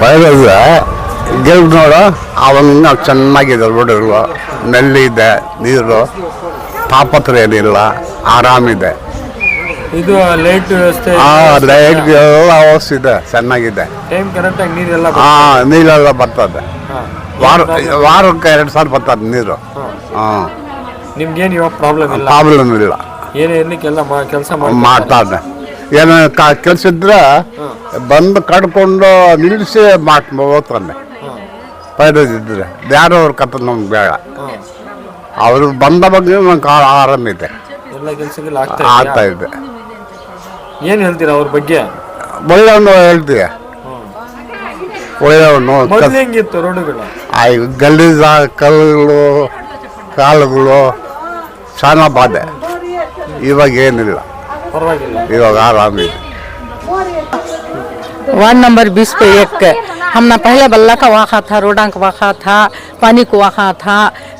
ಬಯಲಿದೆ ಗೆಲ್ದು ನೋಡು. ಅವನ್ನ ಚೆನ್ನಾಗಿದೆ ರೋಡುಗಳು ನೆಲ್ಲಿದೆ ನೀರು. ತಾಪತ್ರ ಏನಿಲ್ಲ ಆರಾಮಿದೆ. ಇದು ಲೈಟ್ ವ್ಯವಸ್ಥೆ ಆ ಲೈಟ್ ಎಲ್ಲ ಇದೆ ಚೆನ್ನಾಗಿದೆ. ಟೈಮ್ ಕರೆಕ್ಟಾಗಿ ನೀರೆಲ್ಲ ಹಾಂ ನೀರೆಲ್ಲ ಬರ್ತದೆ. ವಾರ ವಾರಕ್ಕೆ ಎರಡು ಸಾವಿರ ಬರ್ತದೆ ನೀರು. ಹಾಂ. ನಿಮ್ಗೇನು ಇವಾಗ ಪ್ರಾಬ್ಲಮ್ ಇಲ್ಲ? ಪ್ರಾಬ್ಲಮ್ ಇಲ್ಲ. ಏನೇ ಇರ್ಲಿಕ್ಕೆಲ್ಲ ಕೆಲಸ ಮಾಡ್ತಾ ಮಾಡ್ತಾನೆ ಏನು ಕೆಲಸ ಇದ್ರೆ ಬಂದು ಕಡ್ಕೊಂಡು ನಿಲ್ಲಿಸಿ ಮಾಡ್ಕೊಂಡು ಹೋಗ್ತಾನೆ. ಪೈದಿದ್ರೆ ಯಾರೋ ಅವ್ರ ಕತೆ ನಮ್ಗೆ ಬೇಡ. ಅವರು ಬಂದ ಬಗ್ಗೆ ನಂಗೆ ಆರಾಮಿದೆ ಎಲ್ಲ ಕೆಲಸಗಳು ಆಗ್ತಾ ಇದೆ. ಏನು ಹೇಳ್ತೀರಾ ಅವ್ರ ಬಗ್ಗೆ? ಒಳ್ಳೆಯವನು ಹೇಳ್ತೀಯ. ಒಳ್ಳೆಯವನು ಹೆಂಗಿತ್ತು ರೋಡುಗಳು? ಆ ಗಲೀಜ ಕಲ್ಲುಗಳು ಕಾಲುಗಳು ಶಾನ ಬಾಧೆ. ಇವಾಗ ಏನಿಲ್ಲ. ಪರವಾಗಿಲ್ಲ ಇವಾಗ ಆರಾಮಿದೆ वार्ड नंबर बीस पे एक हमने पहले बल्ला का वाखा था रोडां का वाखा था पानी को वाखा था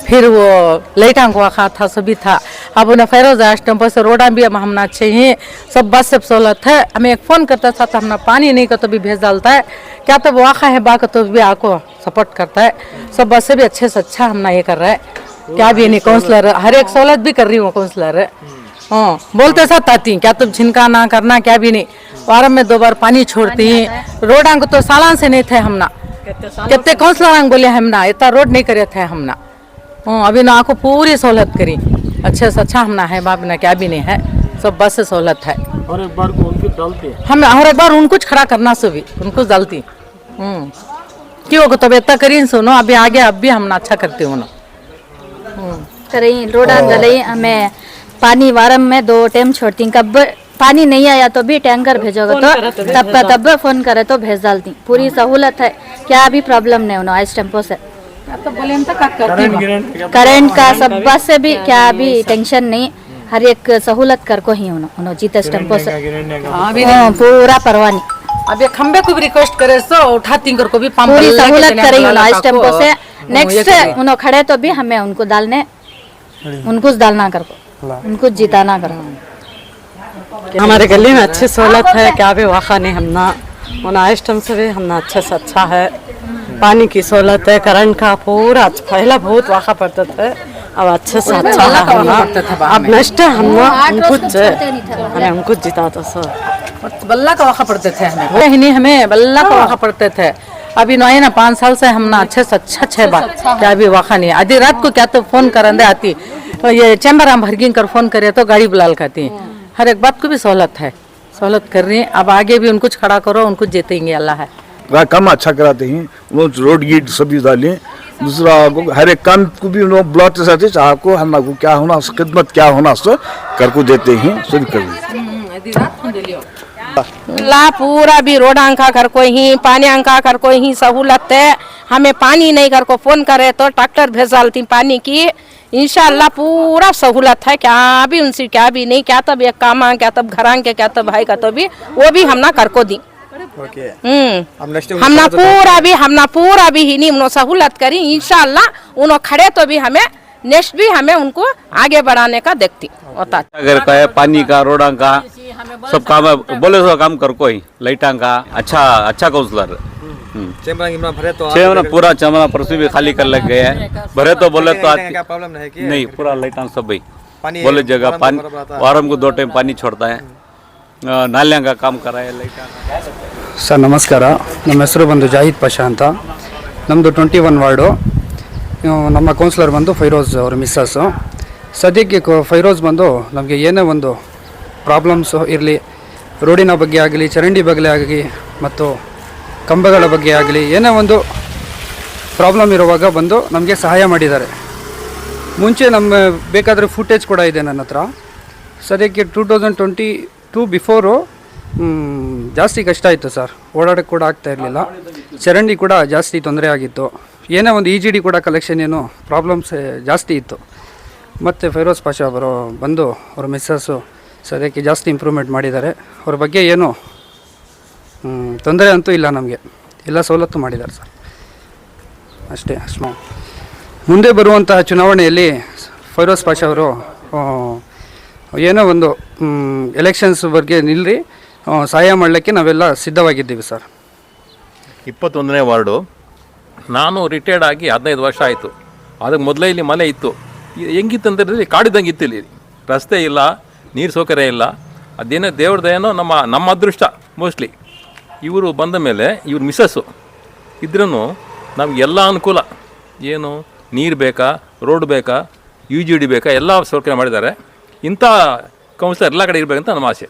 फिर वो लाइटां को वाखा था सभी था अब उन्हें फैरोज टेम्पो से रोडां भी अब हमने अच्छे हैं सब बस से सहूलत है हमें एक फ़ोन करता था तो हमने पानी नहीं का तो भी भेज डालता है क्या तो वाखा है बा का तो भी आपको सपोर्ट करता है सब बस से भी अच्छे से अच्छा हमने ये कर रहा है क्या भी नहीं काउंसलर हर एक सहूलत भी कर रही हूँ काउंसलर हाँ बोलते साथ आती क्या तुम छिनका ना करना क्या भी नहीं। वारम में दो बार पानी छोड़ती हैं। रोड अंग तो सालान से नहीं थे हमना। कितने काउंसलर अंग बोले हमना इतना रोड नहीं करे थे हमना। हाँ अभी ना आपको पूरी सहूलत करी। अच्छे से अच्छा हमना है बाप ना क्या भी नहीं है। सब बस से सहूलत है। और एक बार को डालती हम हर एक बार उनको खड़ा करना सो भी उनको डालती। हम्म। क्यों तब इतना करी सुनो अभी आगे अब भी हम अच्छा करती हूँ ना। करें रोडा गले हमें पानी वारम में दो टाइम छोड़ती कब पानी नहीं आया तो भी टैंकर भेजोगे तो तब तब फ़ोन करे तो भेज डालती। पूरी सहूलत है। क्या भी प्रॉब्लम नहीं होना इस टेंपो से। तो तो क्या करती करंट हूँ। का सब बस से भी क्या भी टेंशन नहीं। हर एक सहूलत कर को ही होना होना जीते टेंपो से। का हाँ, हाँ, पूरा परवानी अब ये खंबे को भी रिक्वेस्ट करे सो उठाती कर को भी पंप पूरी सहूलत करी इस टेंपो से। हाँ, नेक्स्ट करी। उन्होंने खड़े तो भी हमें उनको डालने उनको डालना कर को। उनको जिताना कर हमारे गली में अच्छी सहूलत है क्या भी वाखा नहीं हमना और आइटम से भी हमना अच्छे से अच्छा है। पानी की सहूलत है करंट का पूरा अच्छा- पहला बहुत वाखा पड़ता था अब अच्छे से अच्छा है हमना अब नेक्स्ट हमना उनको हमें उनको जिता था। सर। बल्ला का वाखा पड़ते थे हमें। नहीं हमें बल्ला का वाखा पड़ते थे। अभी नहीं ना पाँच साल से हमना अच्छे से अच्छा छह बार। क्या भी वाखा नहीं आधी रात को क्या तो फ़ोन करंदे आती। ये चैम्बर हम भरगिंग कर फ़ोन करे तो गाड़ी बुला खाती हर एक बात को भी सहूलत है। सहूलत कर रही है। अब आगे भी उनको खड़ा करो उनको जीतेंगे अल्लाह है। काम अच्छा कराते हैं। वो रोड गीट सभी डाले। दूसरा हर एक काम को भी उन्होंने बुलाते साथ चाह को हम को क्या होना खिदमत क्या होना सो कर को देते हैं। सभी कर ला पूरा भी रोड अंका कर कोई ही पानी अंका कर को ही सहूलत है। हमें पानी नहीं कर को फ़ोन करे तो ट्रैक्टर भेज डालती पानी की। इंशाल्लाह पूरा सहूलत है क्या भी उनसे क्या भी नहीं क्या तब एक काम आ क्या तब घर के क्या तब भाई का तो भी वो भी हमना कर को दी। हमना पूरा भी हमना पूरा भी ही नहीं सहूलत करी इंशाल्लाह उन्होंने खड़े तो भी हमें नेक्स्ट भी हमें उनको आगे बढ़ाने का देखती होता। अगर का है पानी का रोडा का सब काम है बोले सो काम कर कोई लाइटा का अच्छा अच्छा काउंसलर चेमना पूरा चमना परसों भी खाली कर लग गया है भरे तो बोले तो आज नहीं पूरा लाइटा सब भाई बोले जगह पानी वारम को दो टाइम पानी छोड़ता है अ, नालियां का काम कर रहा है लाइटा का ಸರ್ ನಮಸ್ಕಾರ ನಮ್ಮ ಹೆಸರು ಬಂದು ಜಾಹಿದ್ ಪಾಷಾ ಅಂತ ನಮ್ಮದು ಟ್ವೆಂಟಿ ಒನ್ ವಾರ್ಡು ಇವ್ನು ನಮ್ಮ ಕೌನ್ಸಿಲರ್ ಬಂದು ಫೈರೋಜ್ ಅವ್ರ ಮಿಸ್ಸಸ್ಸು ಸದ್ಯಕ್ಕೆ ಕೊ- ಫೈರೋಜ್ ಬಂದು ನಮಗೆ ಏನೇ ಒಂದು ಪ್ರಾಬ್ಲಮ್ಸು ಇರಲಿ ರೋಡಿನ ಬಗ್ಗೆ ಆಗಲಿ ಚರಂಡಿ ಬಗ್ಗೆ ಆಗಲಿ ಮತ್ತು ಕಂಬಗಳ ಬಗ್ಗೆ ಆಗಲಿ, ಏನೇ ಒಂದು ಪ್ರಾಬ್ಲಮ್ ಇರುವಾಗ ಬಂದು ನಮಗೆ ಸಹಾಯ ಮಾಡಿದ್ದಾರೆ. ಮುಂಚೆ ನಮ್ಮ ಬೇಕಾದರೆ ಫುಟೇಜ್ ಕೂಡ ಇದೆ ನನ್ನ ಹತ್ರ. ಸದ್ಯಕ್ಕೆ two thousand twenty two before ಜಾಸ್ತಿ ಕಷ್ಟ ಆಯಿತು ಸರ್ ಓಡಾಡೋಕ್ಕೆ ಕೂಡ ಆಗ್ತಾ ಇರಲಿಲ್ಲ. ಚರಂಡಿ ಕೂಡ ಜಾಸ್ತಿ ತೊಂದರೆ ಆಗಿತ್ತು. ಏನೇ ಒಂದು ಇ ಜಿ ಡಿ ಕೂಡ ಕಲೆಕ್ಷನ್ ಏನು ಪ್ರಾಬ್ಲಮ್ಸ್ ಜಾಸ್ತಿ ಇತ್ತು. ಮತ್ತು ಫೈರೋಸ್ ಪಾಷಾ ಅವರು ಬಂದು, ಅವ್ರ ಮಿಸ್ಸಸ್ಸು ಸದ್ಯಕ್ಕೆ ಜಾಸ್ತಿ ಇಂಪ್ರೂವ್ಮೆಂಟ್ ಮಾಡಿದ್ದಾರೆ. ಅವ್ರ ಬಗ್ಗೆ ಏನು ತೊಂದರೆ ಅಂತೂ ಇಲ್ಲ ನಮಗೆ. ಎಲ್ಲ ಸವಲತ್ತು ಮಾಡಿದ್ದಾರೆ ಸರ್. ಅಷ್ಟೇ ಅಷ್ಟು ಮುಂದೆ ಬರುವಂತಹ ಚುನಾವಣೆಯಲ್ಲಿ ಫೈರೋಸ್ ಪಾಷಾ ಅವರು ಏನೋ ಒಂದು ಎಲೆಕ್ಷನ್ಸ್ ಬಗ್ಗೆ ನಿಲ್ಲರಿ ಸಹಾಯ ಮಾಡಲಿಕ್ಕೆ ನಾವೆಲ್ಲ ಸಿದ್ಧವಾಗಿದ್ದೀವಿ ಸರ್. ಇಪ್ಪತ್ತೊಂದನೇ ವಾರ್ಡು. ನಾನು ರಿಟೈರ್ಡ್ ಆಗಿ ಹದಿನೈದು ವರ್ಷ ಆಯಿತು. ಅದಕ್ಕೆ ಮೊದಲೇ ಇಲ್ಲಿ ಮಳೆ ಇತ್ತು. ಹೆಂಗಿತ್ತು ಅಂತಂದರೆ ಕಾಡಿದಂಗೆ ಇತ್ತು ಇಲ್ಲಿ. ರಸ್ತೆ ಇಲ್ಲ, ನೀರು ಸೌಕರ್ಯ ಇಲ್ಲ. ಅದೇನೋ ದೇವ್ರದ್ದೇನೋ ನಮ್ಮ ನಮ್ಮ ಅದೃಷ್ಟ ಮೋಸ್ಟ್ಲಿ ಇವರು ಬಂದ ಮೇಲೆ ಇವ್ರ ಮಿಸಸ್ಸು ಇದ್ರೂ ನಮ್ಗೆ ಎಲ್ಲ ಅನುಕೂಲ. ಏನು ನೀರು ಬೇಕಾ ರೋಡ್ ಬೇಕಾ ಯು ಜಿ ಡಿ ಬೇಕಾ ಎಲ್ಲ ಸೌಕರ್ಯ ಮಾಡಿದ್ದಾರೆ. ಇಂಥ ಕೌನ್ಸಿಲರ್ ಎಲ್ಲ ಕಡೆ ಇರಬೇಕಂತ ನಮ್ಮ ಆಸೆ.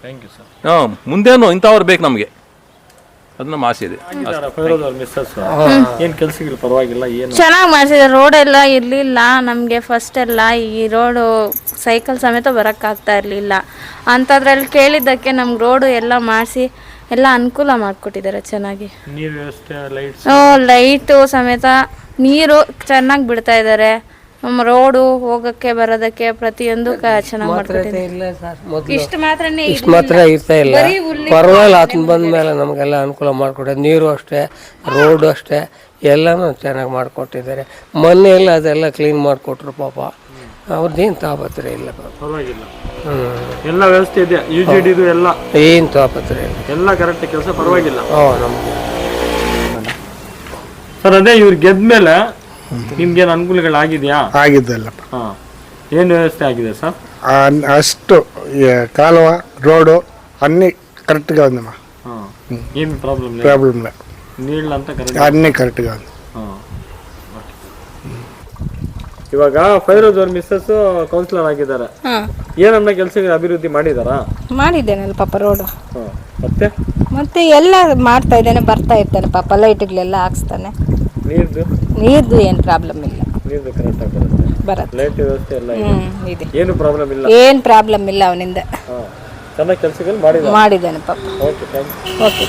ಥ್ಯಾಂಕ್ ಯು ಸರ್ ಹಾಂ ಮುಂದೇನು ಇಂಥವ್ರು ಬೇಕು ನಮಗೆ. ಅದು ನಮ್ಮ ಆಸೆ ಇದೆ. ಫೈರೋಜ್ ಅವ್ರ ಮಿಸ್ಸಸ್ ಏನ್ ಕೆಲ್ಸಗಳು? ಪರವಾಗಿಲ್ಲ ಏನು? ಚೆನ್ನಾಗಿ ಮಾಡಿಸಿದೆ ರೋಡ್ ಎಲ್ಲ ಇರಲಿಲ್ಲ. ನಮಗೆ ಫಸ್ಟ್ ಎಲ್ಲ ಈ ರೋಡು ಸೈಕಲ್ ಸಮೇತ ಬರೋಕ್ಕಾಗ್ತಾ ಇರಲಿಲ್ಲ. ಅಂಥದ್ರಲ್ಲಿ ಕೇಳಿದ್ದಕ್ಕೆ ನಮ್ಗೆ ರೋಡು ಎಲ್ಲ ಮಾಡಿಸಿ ಎಲ್ಲ ಅನುಕೂಲ ಮಾಡಿಕೊಟ್ಟಿದ್ದಾರೆ ಚೆನ್ನಾಗಿ. ನೀರು ವ್ಯವಸ್ಥೆ ಲೈಟ್ಸ್ ಲೈಟು ಸಮೇತ ನೀರು ಚೆನ್ನಾಗಿ ಬಿಡ್ತಾ ಇದ್ದಾರೆ. ರೋಡು ಹೋಗಕ್ಕೆ ಬರೋದಕ್ಕೆ ಪ್ರತಿಯೊಂದು ಚೆನ್ನಾಗಿ ಮಾಡ್ಕೊಟ್ಟಿದ್ದಾರೆ ಇಲ್ಲ ಸರ್ ಮೊದಲು. ಇಷ್ಟು ಮಾತ್ರನೇ ಇಷ್ಟು ಮಾತ್ರ ಇರ್ತಾ ಇಲ್ಲ. ಪರವಾಗಿಲ್ಲ ಆತನ ಬಂದ ಮೇಲೆ ನಮಗೆಲ್ಲ ಅನುಕೂಲ ಮಾಡಿಕೊಟ್ಟಿದ್ದಾರೆ ನೀರು ಅಷ್ಟೇ ರೋಡು ಅಷ್ಟೇ ಎಲ್ಲನೂ ಚೆನ್ನಾಗಿ ಮಾಡಿಕೊಟ್ಟಿದ್ದಾರೆ. ಮೊನ್ನೆ ಎಲ್ಲ ಅದೆಲ್ಲ ಕ್ಲೀನ್ ಮಾಡಿಕೊಟ್ರು ಪಾಪ. ಅವ್ರದ್ದೇನು ತಾಪತ್ರೆ ಇಲ್ಲ ಪಾಪ. ಪರವಾಗಿಲ್ಲ. ಹ್ಞೂ ಎಲ್ಲ ವ್ಯವಸ್ಥೆ ಇದೆ ಯು ಜಿ ಡಿದು ಎಲ್ಲ. ಏನು ತಾಪತ್ರೆ ಇಲ್ಲ. ಎಲ್ಲ ಕರೆಕ್ಟ್ ಕೆಲಸ ಪರವಾಗಿಲ್ಲ. ಹ್ಞೂ ನಮಗೆ. ಸರ್ ಅದೇ ಇವ್ರು ಗೆದ್ಮೇಲೆ ನಿಮ್ಗೇನು ಅನುಕೂಲಗಳಾಗಿದೆಯಾ? ಆಗಿದ್ದಲ್ಲಪ್ಪ. ಹ್ಮ್ ಏನು ವ್ಯವಸ್ಥೆ ಆಗಿದೆ ಸರ್? ಅಷ್ಟು ಕಾಲುವ ರೋಡು రోడ్డు అన్నీ కరెక్ట్గా ఉందమ్మా ಏನು ಪ್ರಾಬ್ಲಮ್ ಇಲ್ಲ? ప్రాబ్లం లే ಅಂತ ಕರೆಕ್ಟ್ అన్నీ కరెక్ట్గా ಇವಾಗ ಫೈರೋಜ್ ಅವ್ರ ಮಿಸ್ಸಸ್ ಕೌನ್ಸಿಲರ್ ಆಗಿದ್ದಾರೆ. ಹಾಂ. ಏನನ್ನ ಕೆಲಸಗಳ ಅಭಿವೃದ್ಧಿ ಮಾಡಿದಾರಾ? ಮಾಡಿದ್ದೇನಲ್ಲ ಪಾಪ ರೋಡ್. ಮತ್ತೆ? ಮತ್ತೆ ಎಲ್ಲ ಮಾಡ್ತಾ ಇದ್ದಾನೆ ಬರ್ತಾ ಇರ್ತಾನೆ ಪಾಪ ಲೈಟ್ಗಳೆಲ್ಲ ಹಾಕ್ಸ್ತಾನೆ. ನೀರ್ದು? ನೀರ್ದು ಏನು ಪ್ರಾಬ್ಲಮ್ ಇಲ್ಲ. ನೀರ್ದು ಕರೆಕ್ಟ್ ಆಗಿ ಬರುತ್ತೆ. ಬರತ್ತೆ. ಲೈಟ್ ವ್ಯವಸ್ಥೆ ಎಲ್ಲ ಇದೆ. ಹ್ಮ್ ಇದೆ. ಏನು ಪ್ರಾಬ್ಲಮ್ ಇಲ್ಲ? ಏನು ಪ್ರಾಬ್ಲಮ್ ಇಲ್ಲ ಅವನಿಂದ. ಹಾ ಚೆನ್ನಾಗಿ ಕೆಲಸಗಳು ಮಾಡಿದ ಮಾಡಿದ್ದಾನೆ ಪಾಪ. Okay thank you okay